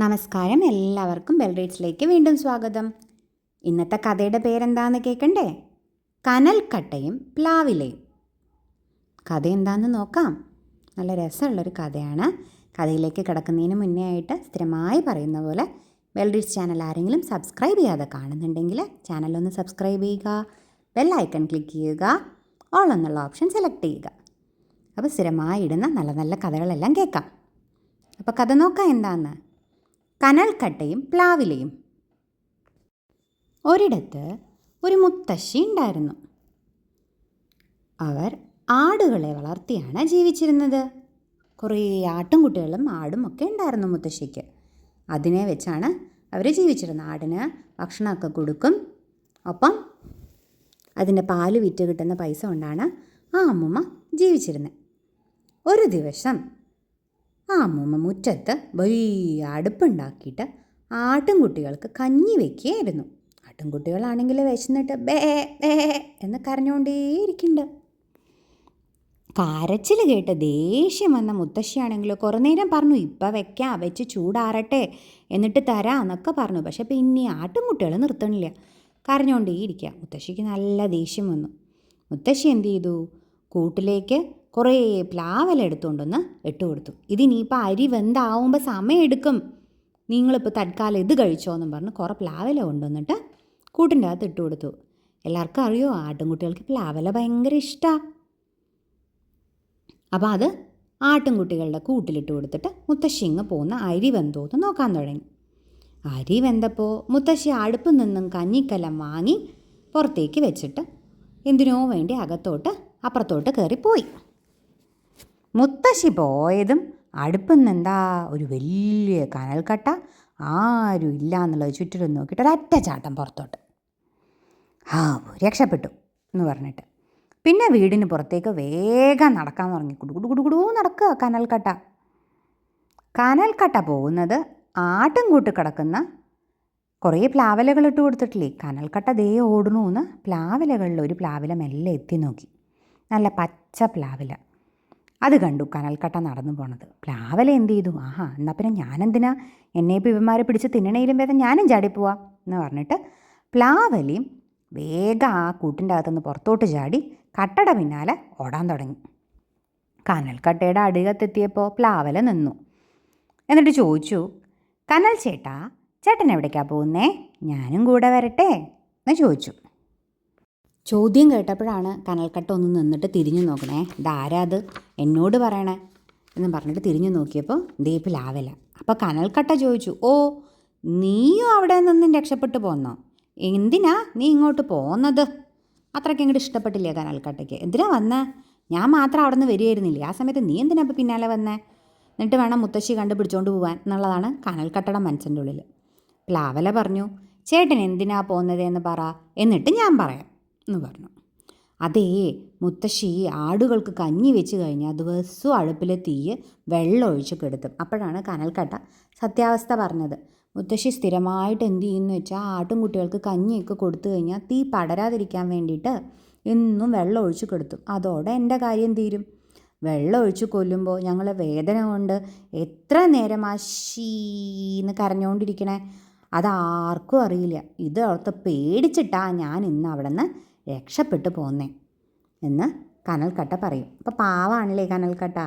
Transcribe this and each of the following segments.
നമസ്കാരം എല്ലാവർക്കും ബെൽറേറ്റ്സിലേക്ക് വീണ്ടും സ്വാഗതം. ഇന്നത്തെ കഥയുടെ പേരെന്താന്ന് കേൾക്കണ്ടേ കനൽക്കട്ടയും പ്ലാവിലയും. കഥ എന്താന്ന് നോക്കാം. നല്ല രസമുള്ളൊരു കഥയാണ്. കഥയിലേക്ക് കിടക്കുന്നതിന് മുന്നേ ആയിട്ട് സ്ഥിരമായി പറയുന്ന പോലെ ബെൽറീറ്റ്സ് ചാനൽ ആരെങ്കിലും സബ്സ്ക്രൈബ് ചെയ്യാതെ കാണുന്നുണ്ടെങ്കിൽ ചാനലൊന്ന് സബ്സ്ക്രൈബ് ചെയ്യുക ബെൽ ഐക്കൺ ക്ലിക്ക് ചെയ്യുക ഓൾ എന്നുള്ള ഓപ്ഷൻ സെലക്ട് ചെയ്യുക. അപ്പോൾ സ്ഥിരമായി ഇടുന്ന നല്ല നല്ല കഥകളെല്ലാം കേൾക്കാം. അപ്പോൾ കഥ നോക്കാം എന്താന്ന്. കനൽക്കട്ടയും പ്ലാവിലയും. ഒരിടത്ത് ഒരു മുത്തശ്ശി ഉണ്ടായിരുന്നു. അവർ ആടുകളെ വളർത്തിയാണ് ജീവിച്ചിരുന്നത്. കുറേ ആട്ടുംകുട്ടികളും ആടും ഒക്കെ ഉണ്ടായിരുന്നു മുത്തശ്ശിക്ക്. അതിനെ വെച്ചാണ് അവർ ജീവിച്ചിരുന്നത്. ആടിന് ഭക്ഷണമൊക്കെ കൊടുക്കും. ഒപ്പം അതിന്റെ പാൽ വിറ്റ് കിട്ടുന്ന പൈസ കൊണ്ടാണ് ആ അമ്മുമ്മ ജീവിച്ചിരുന്നത്. ഒരു ദിവസം ആ അമ്മൂമ്മ മുറ്റത്ത് വലിയ അടുപ്പുണ്ടാക്കിയിട്ട് ആട്ടിൻകുട്ടികൾക്ക് കഞ്ഞി വെക്കുകയായിരുന്നു. ആട്ടിൻകുട്ടികളാണെങ്കിൽ വിശന്നിട്ട് ബേ ബേ എന്ന് കരഞ്ഞുകൊണ്ടേയിരിക്കുന്നുണ്ട്. കാരച്ചിൽ കേട്ട് ദേഷ്യം വന്ന മുത്തശ്ശിയാണെങ്കിലോ കുറേ നേരം പറഞ്ഞു ഇപ്പം വെക്കാം വെച്ച് ചൂടാറട്ടെ എന്നിട്ട് തരാം എന്നൊക്കെ പറഞ്ഞു. പക്ഷെ പിന്നെ ആട്ടിൻകുട്ടികൾ നിർത്തണില്ല. കരഞ്ഞുകൊണ്ടേയിരിക്കുക. മുത്തശ്ശിക്ക് നല്ല ദേഷ്യം വന്നു. മുത്തശ്ശി എന്ത് ചെയ്തു? കൂട്ടിലേക്ക് കുറേ പ്ലാവല എടുത്തുകൊണ്ടൊന്ന് ഇട്ട് കൊടുത്തു. ഇതിനിപ്പോൾ അരി വെന്താവുമ്പോൾ സമയമെടുക്കും നിങ്ങളിപ്പോൾ തൽക്കാലം ഇത് കഴിച്ചോ എന്നും പറഞ്ഞ് കുറേ പ്ലാവല കൊണ്ടുവന്നിട്ട് കൂട്ടിന്റെ അകത്ത് ഇട്ട് കൊടുത്തു. എല്ലാവർക്കും അറിയോ? ആട്ടിൻകുട്ടികൾക്ക് പ്ലാവല ഭയങ്കര ഇഷ്ടമാണ് അപ്പോൾ അത് ആട്ടിൻകുട്ടികളുടെ കൂട്ടിലിട്ട് കൊടുത്തിട്ട് മുത്തശ്ശി ഇങ്ങ് പോകുന്ന അരി വെന്തോന്ന് നോക്കാൻ തുടങ്ങി. അരി വെന്തപ്പോൾ മുത്തശ്ശി അടുപ്പിൽ നിന്നും കഞ്ഞിക്കലം വാങ്ങി പുറത്തേക്ക് വെച്ചിട്ട് എന്തിനോ വേണ്ടി അകത്തോട്ട് അപ്പുറത്തോട്ട് കയറിപ്പോയി. മുത്തശ്ശി പോയതും അടുപ്പിൽ നിന്നെന്താ ഒരു വലിയ കനൽക്കട്ട ആരും ഇല്ല എന്നുള്ളത് ചുറ്റിലും നോക്കിയിട്ട് ഒരൊറ്റ ചാട്ടം പുറത്തോട്ട്. ആ രക്ഷപ്പെട്ടു എന്ന് പറഞ്ഞിട്ട്. പിന്നെ വീടിന് പുറത്തേക്ക് വേഗം നടക്കാൻ തുടങ്ങി കുടു കുടു കുടു കുടു നടക്കുക കനൽക്കട്ട. കനൽക്കട്ട പോകുന്നത് ആട്ടും കൂട്ട് കിടക്കുന്ന കുറേ പ്ലാവലകൾ ഇട്ട് കൊടുത്തിട്ടില്ലേ? കനൽക്കട്ട ദേ ഓടണു എന്ന് പ്ലാവലകളിൽ ഒരു പ്ലാവില മെല്ലെ എത്തി നോക്കി. നല്ല പച്ച പ്ലാവില. അത് കണ്ടു കനൽക്കട്ട നടന്നു പോണത്. പ്ലാവല എന്ത് ചെയ്തു? ആഹാ എന്നാൽ പിന്നെ ഞാനെന്തിനാ? എന്നെ ഇപ്പോൾ ഇവന്മാരെ പിടിച്ച് തിന്നണയിലും ഭേദം ഞാനും ചാടിപ്പോവാ എന്ന് പറഞ്ഞിട്ട് പ്ലാവലയും വേഗം ആ കൂട്ടിന്റെ അകത്തുനിന്ന് പുറത്തോട്ട് ചാടി കട്ടട പിന്നാലെ ഓടാൻ തുടങ്ങി. കനൽക്കട്ടയുടെ അടികത്തെത്തിയപ്പോൾ പ്ലാവല നിന്നു. എന്നിട്ട് ചോദിച്ചു കനൽ ചേട്ടാ ചേട്ടൻ എവിടേക്കാണ് പോകുന്നേ? ഞാനും കൂടെ വരട്ടെ? എന്ന് ചോദിച്ചു. ചോദ്യം കേട്ടപ്പോഴാണ് കനൽക്കട്ട ഒന്ന് നിന്നിട്ട് തിരിഞ്ഞു നോക്കണേ. ഇതാരാ അത്? എന്നോട് പറയണേ. എന്ന് പറഞ്ഞിട്ട് തിരിഞ്ഞു നോക്കിയപ്പോൾ ദീപ് ലാവല അപ്പോൾ കനൽക്കട്ട ചോദിച്ചു ഓ നീയും അവിടെ നിന്നും രക്ഷപ്പെട്ടു പോന്നോ? എന്തിനാ നീ ഇങ്ങോട്ട് പോന്നത്? അത്രയ്ക്ക് ഇങ്ങോട്ട് ഇഷ്ടപ്പെട്ടില്ലേ കനൽക്കട്ടയ്ക്ക്. എന്തിനാ വന്നേ? ഞാൻ മാത്രം അവിടെ നിന്ന് വരികയായിരുന്നില്ലേ? ആ സമയത്ത് നീ എന്തിനാ ഇപ്പം പിന്നാലെ വന്നേ? എന്നിട്ട് വേണം മുത്തശ്ശി കണ്ടുപിടിച്ചുകൊണ്ട് പോകാൻ എന്നുള്ളതാണ് കനൽക്കട്ടയുടെ മനസ്സിന്റെ ഉള്ളിൽ ലാവല പറഞ്ഞു ചേട്ടൻ എന്തിനാ പോകുന്നത് എന്ന് പറ. എന്നിട്ട് ഞാൻ പറയാം. എന്ന് പറഞ്ഞു. അതേ മുത്തശ്ശി ആടുകൾക്ക് കഞ്ഞി വെച്ച് കഴിഞ്ഞാൽ ദിവസവും അടുപ്പിലെ തീയ് വെള്ളം ഒഴിച്ച് കെടുത്തും. അപ്പോഴാണ് കനൽക്കട്ട സത്യാവസ്ഥ പറഞ്ഞത്. മുത്തശ്ശി സ്ഥിരമായിട്ട് എന്ത് ചെയ്യുന്നു വെച്ചാൽ ആട്ടുംകുട്ടികൾക്ക് കഞ്ഞിയൊക്കെ കൊടുത്തു കഴിഞ്ഞാൽ തീ പടരാതിരിക്കാൻ വേണ്ടിയിട്ട് എന്നും വെള്ളം ഒഴിച്ച് കെടുത്തും. അതോടെ എന്റെ കാര്യം തീരും. വെള്ളം ഒഴിച്ച് കൊല്ലുമ്പോൾ ഞങ്ങൾ വേദന കൊണ്ട് എത്ര നേരം ആ ഷീന്ന് കരഞ്ഞുകൊണ്ടിരിക്കണേ അതാർക്കും അറിയില്ല. ഇത് ഓർത്ത് പേടിച്ചിട്ടാണ് ഞാൻ ഇന്ന് അവിടെ നിന്ന് രക്ഷപ്പെട്ടു പോന്നേ എന്ന് കനൽക്കട്ട പറയും. അപ്പോൾ പാവാണല്ലേ കനൽക്കട്ട?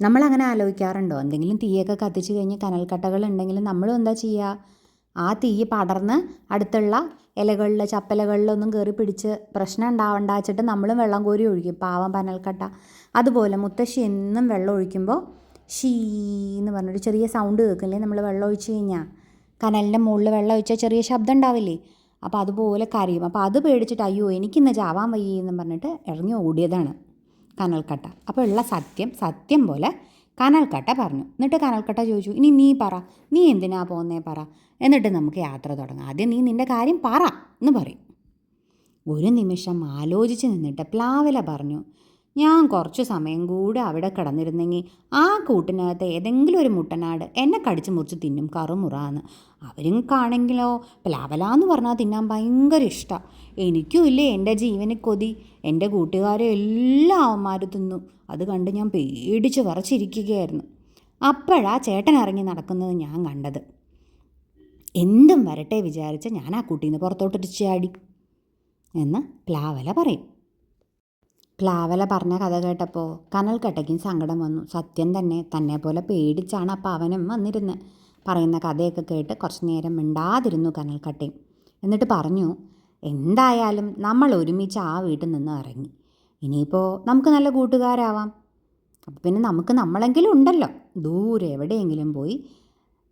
നമ്മളങ്ങനെ ആലോചിക്കാറുണ്ടോ? എന്തെങ്കിലും തീയൊക്കെ കത്തിച്ച് കഴിഞ്ഞ് കനൽക്കട്ടകൾ ഉണ്ടെങ്കിൽ നമ്മളും എന്താ ചെയ്യുക ആ തീ പടർന്ന് അടുത്തുള്ള ഇലകളിൽ ചപ്പലകളിലൊന്നും കയറി പിടിച്ച് പ്രശ്നം ഉണ്ടാവണ്ട വെച്ചിട്ട് നമ്മളും വെള്ളം കോരി ഒഴിക്കും. പാവം പനൽക്കട്ട അതുപോലെ മുത്തശ്ശി എന്നും വെള്ളം ഒഴിക്കുമ്പോൾ ഷീ എന്ന് പറഞ്ഞൊരു ചെറിയ സൗണ്ട് കേൾക്കില്ലേ? നമ്മൾ വെള്ളം ഒഴിച്ച് കഴിഞ്ഞാൽ കനലിന്റെ മുകളിൽ വെള്ളം ഒഴിച്ചാൽ ചെറിയ ശബ്ദം ഉണ്ടാവില്ലേ? അപ്പോൾ അതുപോലെ കരയും. അപ്പോൾ അത് പേടിച്ചിട്ട് അയ്യോ എനിക്കിന്ന് ചാവാൻ വയ്യ എന്ന് പറഞ്ഞിട്ട് ഇറങ്ങി ഓടിയതാണ് കനൽക്കട്ട. അപ്പോൾ ഉള്ള സത്യം സത്യം പോലെ കനൽക്കട്ട പറഞ്ഞു. എന്നിട്ട് കനൽക്കട്ട ചോദിച്ചു ഇനി നീ പറ നീ എന്തിനാ പോകുന്നേ പറ? എന്നിട്ട് നമുക്ക് യാത്ര തുടങ്ങാം. ആദ്യം നീ നിന്റെ കാര്യം പറ എന്ന് പറയും. ഒരു നിമിഷം ആലോചിച്ച് നിന്നിട്ട് പ്ലാവില പറഞ്ഞു ഞാൻ കുറച്ച് സമയം കൂടെ അവിടെ കിടന്നിരുന്നെങ്കിൽ ആ കൂട്ടിനകത്ത് ഏതെങ്കിലും ഒരു മുട്ടനാട് എന്നെ കടിച്ച് മുറിച്ച് തിന്നും കറുമുറാന്ന്. അവരും കാണെങ്കിലോ പ്ലാവലാന്ന് പറഞ്ഞാൽ തിന്നാൻ ഭയങ്കര ഇഷ്ടമാണ് എനിക്കും ഇല്ലേ എന്റെ ജീവന് കൊതി. എന്റെ കൂട്ടുകാരെ എല്ലാ അവന്മാർ തിന്നു. അത് കണ്ട് ഞാൻ പേടിച്ച് വിറച്ചിരിക്കുകയായിരുന്നു. അപ്പോഴാ ചേട്ടൻ ഇറങ്ങി നടക്കുന്നത് ഞാൻ കണ്ടത്. എന്തും വരട്ടെ വിചാരിച്ച് ഞാൻ ആ കുട്ടീന്ന് പുറത്തോട്ടൊരു ചാടി. എന്ന് പ്ലാവല പറയും. പ്ലാവല പറഞ്ഞ കഥ കേട്ടപ്പോൾ കനൽക്കട്ടയ്ക്കും സങ്കടം വന്നു. സത്യം തന്നെ തന്നെ പോലെ പേടിച്ചാണ് അപ്പം അവനും വന്നിരുന്നത് പറയുന്ന കഥയൊക്കെ കേട്ട് കുറച്ച് നേരം മിണ്ടാതിരുന്നു കനൽക്കട്ടയും. എന്നിട്ട് പറഞ്ഞു എന്തായാലും നമ്മൾ ഒരുമിച്ച് ആ വീട്ടിൽ നിന്ന് ഇറങ്ങി. ഇനിയിപ്പോൾ നമുക്ക് നല്ല കൂട്ടുകാരാവാം. അപ്പം പിന്നെ നമുക്ക് നമ്മളെങ്കിലും ഉണ്ടല്ലോ. ദൂരെ എവിടെയെങ്കിലും പോയി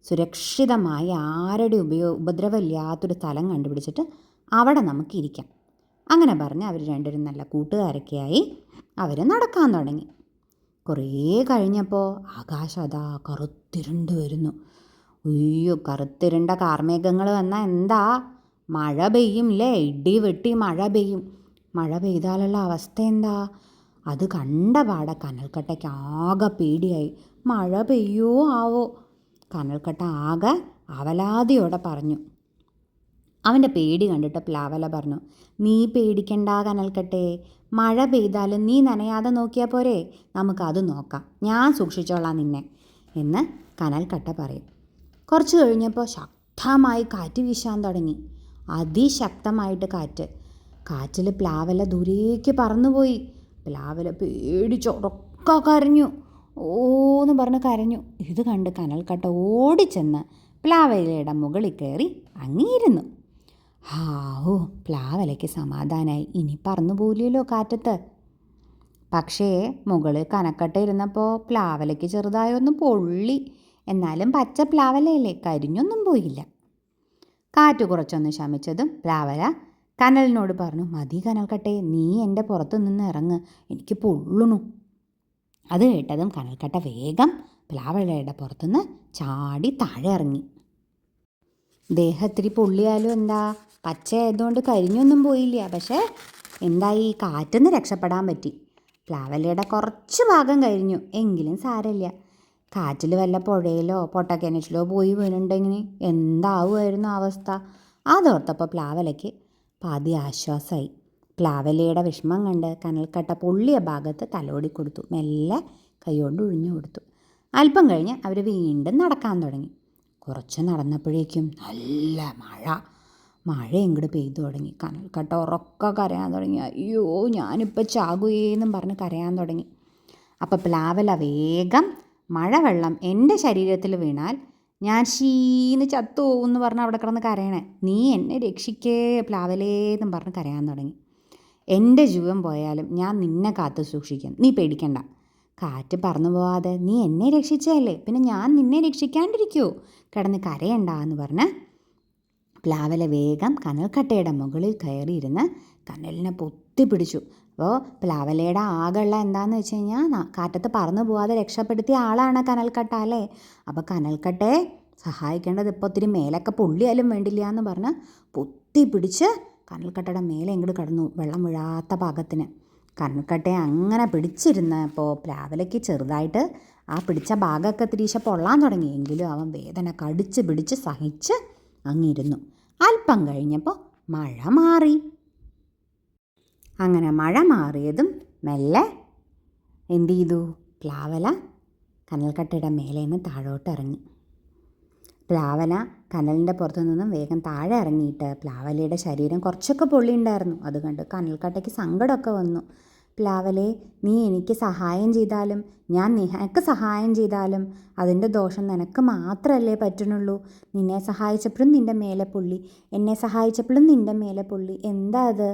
സുരക്ഷിതമായി ആരുടെ ഉപയോ ഉപദ്രവമില്ലാത്തൊരു സ്ഥലം കണ്ടുപിടിച്ചിട്ട് അവിടെ നമുക്ക് ഇരിക്കാം. അങ്ങനെ പറഞ്ഞ് അവർ രണ്ടുപേരും നല്ല കൂട്ടുകാരൊക്കെയായി അവർ നടക്കാൻ തുടങ്ങി. കുറേ കഴിഞ്ഞപ്പോൾ ആകാശം അതാ കറുത്തിരുണ്ട് വരുന്നു. അയ്യോ കറുത്തിരുണ്ട കാർമേഘങ്ങൾ വന്നാൽ എന്താ? മഴ പെയ്യും ഇല്ലേ ഇടി വെട്ടി മഴ പെയ്യും. മഴ പെയ്താലുള്ള അവസ്ഥ എന്താ? അത് കണ്ട പാടെ കനൽക്കട്ടയ്ക്ക് ആകെ പേടിയായി. മഴ പെയ്യോ ആവോ? കനൽക്കട്ട ആകെ അവലാതിയോടെ പറഞ്ഞു. അവന്റെ പേടി കണ്ടിട്ട് പ്ലാവല പറഞ്ഞു നീ പേടിക്കണ്ട കനൽക്കട്ടെ. മഴ പെയ്താലും നീ നനയാതെ നോക്കിയാൽ പോരെ. നമുക്കത് നോക്കാം. ഞാൻ സൂക്ഷിച്ചോളാം നിന്നെ. എന്ന് കനൽക്കട്ട പറയും. കുറച്ച് കഴിഞ്ഞപ്പോൾ ശക്തമായി കാറ്റ് വീശാൻ തുടങ്ങി. അതിശക്തമായിട്ട് കാറ്റ്. കാറ്റിൽ പ്ലാവല ദൂരേക്ക് പറന്നുപോയി. പ്ലാവല പേടിച്ചൊറക്ക കരഞ്ഞു. ഓന്ന് പറഞ്ഞ് കരഞ്ഞു. ഇത് കണ്ട് കനൽക്കട്ട ഓടിച്ചെന്ന് പ്ലാവലയുടെ മുകളിൽ കയറി അങ്ങിയിരുന്നു. ഹാവൂ പ്ലാവലയ്ക്ക് സമാധാനമായി ഇനി പറന്നു പോലിയല്ലോ കാറ്റത്ത്. പക്ഷേ മുകളിൽ കനക്കട്ട ഇരുന്നപ്പോൾ പ്ലാവലയ്ക്ക് ചെറുതായൊന്നും പൊള്ളി. എന്നാലും പച്ച പ്ലാവലയല്ലേ കരിഞ്ഞൊന്നും പോയില്ല. കാറ്റ് കുറച്ചൊന്ന് ശമിച്ചതും പ്ലാവല കനലിനോട് പറഞ്ഞു മതി കനൽക്കട്ടെ നീ എന്റെ പുറത്ത് നിന്ന് ഇറങ്ങ്. എനിക്ക് പൊള്ളണു അത് കേട്ടതും കനൽക്കട്ട വേഗം പ്ലാവലയുടെ പുറത്തുനിന്ന് ചാടി താഴെ ഇറങ്ങി ദേഹത്തിരി പൊള്ളിയാലും എന്താ? പച്ച ആയതുകൊണ്ട് കരിഞ്ഞൊന്നും പോയില്ല. പക്ഷേ എന്തായി കാറ്റൊന്ന് രക്ഷപ്പെടാൻ പറ്റി? പ്ലാവലയുടെ കുറച്ച് ഭാഗം കഴിഞ്ഞു എങ്കിലും സാരമില്ല. കാറ്റിൽ വല്ല പുഴയിലോ പൊട്ടക്കിണറ്റിലോ പോയി വീണുണ്ടെങ്കിൽ എന്താവുമായിരുന്നു അവസ്ഥ? അതോർത്തപ്പോൾ പ്ലാവലയ്ക്ക് പാതി ആശ്വാസമായി പ്ലാവലയുടെ വിഷമം കണ്ട് കനൽക്കട്ട പൊള്ളിയ ഭാഗത്ത് തലോടി കൊടുത്തു മെല്ലെ കൈകൊണ്ട് ഉഴിഞ്ഞു കൊടുത്തു അല്പം കഴിഞ്ഞ് അവർ വീണ്ടും നടക്കാൻ തുടങ്ങി. കുറച്ച് നടന്നപ്പോഴേക്കും നല്ല മഴ. മഴ ഇങ്ങോട്ട് പെയ്തു തുടങ്ങി. കനൽക്കട്ട ഉറക്ക കരയാൻ തുടങ്ങി. അയ്യോ ഞാനിപ്പോൾ ചാകുകയെന്നും പറഞ്ഞ് കരയാൻ തുടങ്ങി. അപ്പോൾ പ്ലാവല വേഗം മഴവെള്ളം എന്റെ ശരീരത്തിൽ വീണാൽ ഞാൻ ഷീന്ന് ചത്തു എന്ന് പറഞ്ഞ് അവിടെ കിടന്ന് കരയണേ. നീ എന്നെ രക്ഷിക്കേ പ്ലാവലേന്നും പറഞ്ഞ് കരയാൻ തുടങ്ങി. എന്റെ ജീവൻ പോയാലും ഞാൻ നിന്നെ കാത്തു സൂക്ഷിക്കാം. നീ പേടിക്കണ്ട. കാറ്റ് പറന്നു പോവാതെ നീ എന്നെ രക്ഷിച്ചതല്ലേ? പിന്നെ ഞാൻ നിന്നെ രക്ഷിക്കാണ്ടിരിക്കുമോ കിടന്ന് കരയണ്ട എന്ന് പറഞ്ഞ് പ്ലാവല വേഗം കനൽക്കട്ടയുടെ മുകളിൽ കയറിയിരുന്ന് കനലിനെ പൊത്തി പിടിച്ചു. അപ്പോൾ പ്ലാവലയുടെ ആകെയുള്ള എന്താന്ന് വെച്ച് കഴിഞ്ഞാൽ കാറ്റത്ത് പറന്നു പോവാതെ രക്ഷപ്പെടുത്തിയ ആളാണ് കനൽക്കട്ട അല്ലേ? അപ്പോൾ കനൽക്കട്ടയെ സഹായിക്കേണ്ടത് ഇപ്പോൾ ഒത്തിരി മേലൊക്കെ പൊള്ളിയാലും വേണ്ടില്ല എന്ന് പറഞ്ഞ് പൊത്തി പിടിച്ച് കനൽക്കട്ടയുടെ മേലെ ഇങ്ങോട്ട് കടന്നു വെള്ളം വീഴാത്ത പാകത്തിന് കനൽക്കട്ടയെ അങ്ങനെ പിടിച്ചിരുന്നപ്പോൾ പ്ലാവലയ്ക്ക് ചെറുതായിട്ട് ആ പിടിച്ച ഭാഗമൊക്കെ തിരിച്ച് പൊള്ളാൻ തുടങ്ങി. എങ്കിലും അവൻ വേദന കടിച്ച് പിടിച്ച് സഹിച്ച് അങ്ങിരുന്നു. അല്പം കഴിഞ്ഞപ്പോൾ മഴ മാറി. അങ്ങനെ മഴ മാറിയതും മെല്ലെ എന്തു ചെയ്തു? പ്ലാവല കനൽക്കട്ടയുടെ മേലെ നിന്ന് താഴോട്ട് ഇറങ്ങി പ്ലാവല കനലിന്റെ പുറത്തു നിന്നും വേഗം താഴെ ഇറങ്ങിയിട്ട് പ്ലാവലയുടെ ശരീരം കുറച്ചൊക്കെ പൊള്ളിയുണ്ടായിരുന്നു. അത് കണ്ട് കനൽക്കട്ടയ്ക്ക് സങ്കടമൊക്കെ വന്നു. പ്ലാവലെ നീ എനിക്ക് സഹായം ചെയ്താലും ഞാൻ നിനക്ക് സഹായം ചെയ്താലും അതിന്റെ ദോഷം നിനക്ക് മാത്രമല്ലേ പറ്റണുള്ളൂ നിന്നെ സഹായിച്ചപ്പോഴും നിന്റെ മേലെ പുള്ളി എന്നെ സഹായിച്ചപ്പോഴും നിന്റെ മേലെ പുള്ളി. എന്താ അത്?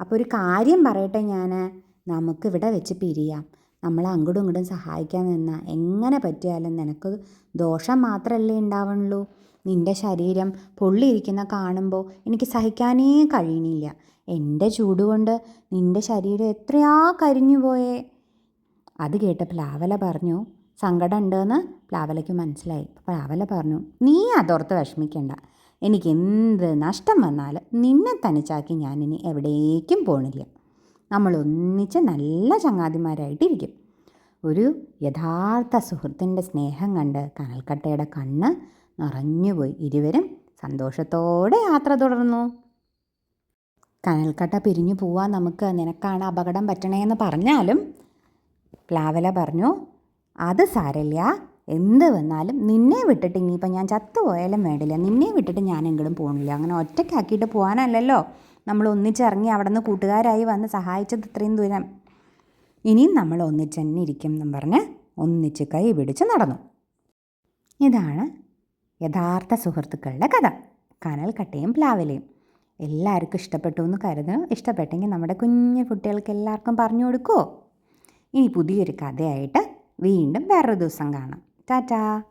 അപ്പോൾ ഒരു കാര്യം പറയട്ടെ ഞാൻ നമുക്കിവിടെ വെച്ച് പിരിയാം. നമ്മൾ അങ്ങോട്ടും ഇങ്ങോട്ടും സഹായിക്കാൻ നിന്നാൽ എങ്ങനെ പറ്റിയാലും നിനക്ക് ദോഷം മാത്രമല്ലേ ഉണ്ടാവുള്ളൂ. നിന്റെ ശരീരം പൊള്ളിയിരിക്കുന്ന കാണുമ്പോൾ എനിക്ക് സഹിക്കാനേ കഴിയണില്ല. എന്റെ ചൂടുകൊണ്ട് നിന്റെ ശരീരം എത്രയാ കരിഞ്ഞു പോയേ? അത് കേട്ട പ്ലാവല പറഞ്ഞു സങ്കടം ഉണ്ടെന്ന് പ്ലാവലയ്ക്ക് മനസ്സിലായി. പ്ലാവല പറഞ്ഞു നീ അതോർത്ത് വിഷമിക്കണ്ട. എനിക്ക് എന്ത് നഷ്ടം വന്നാൽ നിന്നെ തനിച്ചാക്കി ഞാനിനി എവിടേക്കും പോണില്ല. നമ്മൾ ഒന്നിച്ച് നല്ല ചങ്ങാതിമാരായിട്ടിരിക്കും. ഒരു യഥാർത്ഥ സുഹൃത്തിന്റെ സ്നേഹം കണ്ട് കനൽക്കട്ടയുടെ കണ്ണ് നിറഞ്ഞുപോയി. ഇരുവരും സന്തോഷത്തോടെ യാത്ര തുടർന്നു. കനൽക്കട്ട പിരിഞ്ഞു പോവാൻ നമുക്ക് നിനക്കാണ് അപകടം പറ്റണേന്ന് പറഞ്ഞാലും പ്ലാവല പറഞ്ഞു അത് സാരല്ല. എന്ത് വന്നാലും നിന്നെ വിട്ടിട്ട് ഇനിയിപ്പോൾ ഞാൻ ചത്തുപോയാലും വേണ്ടില്ല. നിന്നെ വിട്ടിട്ട് എങ്ങോട്ടും പോകണില്ല അങ്ങനെ ഒറ്റയ്ക്കാക്കിയിട്ട് പോകാനല്ലല്ലോ നമ്മൾ ഒന്നിച്ചിറങ്ങി അവിടെ നിന്ന് കൂട്ടുകാരായി വന്ന് സഹായിച്ചത് ഇത്രയും ദൂരം. ഇനിയും നമ്മൾ ഒന്നിച്ച് തന്നെ ഇരിക്കും എന്നും പറഞ്ഞ് ഒന്നിച്ച് കൈ പിടിച്ച് നടന്നു. ഇതാണ് യഥാർത്ഥ സുഹൃത്തുക്കളുടെ കഥ. കനൽക്കട്ടയും പ്ലാവലയും. എല്ലാവർക്കും ഇഷ്ടപ്പെട്ടു എന്ന് കരുതുന്നു ഇഷ്ടപ്പെട്ടെങ്കിൽ നമ്മുടെ കുഞ്ഞു കുട്ടികൾക്ക് എല്ലാവർക്കും പറഞ്ഞു കൊടുക്കുമോ ഇനി പുതിയൊരു കഥയായിട്ട് വീണ്ടും വേറൊരു ദിവസം കാണാം. ടാറ്റാ!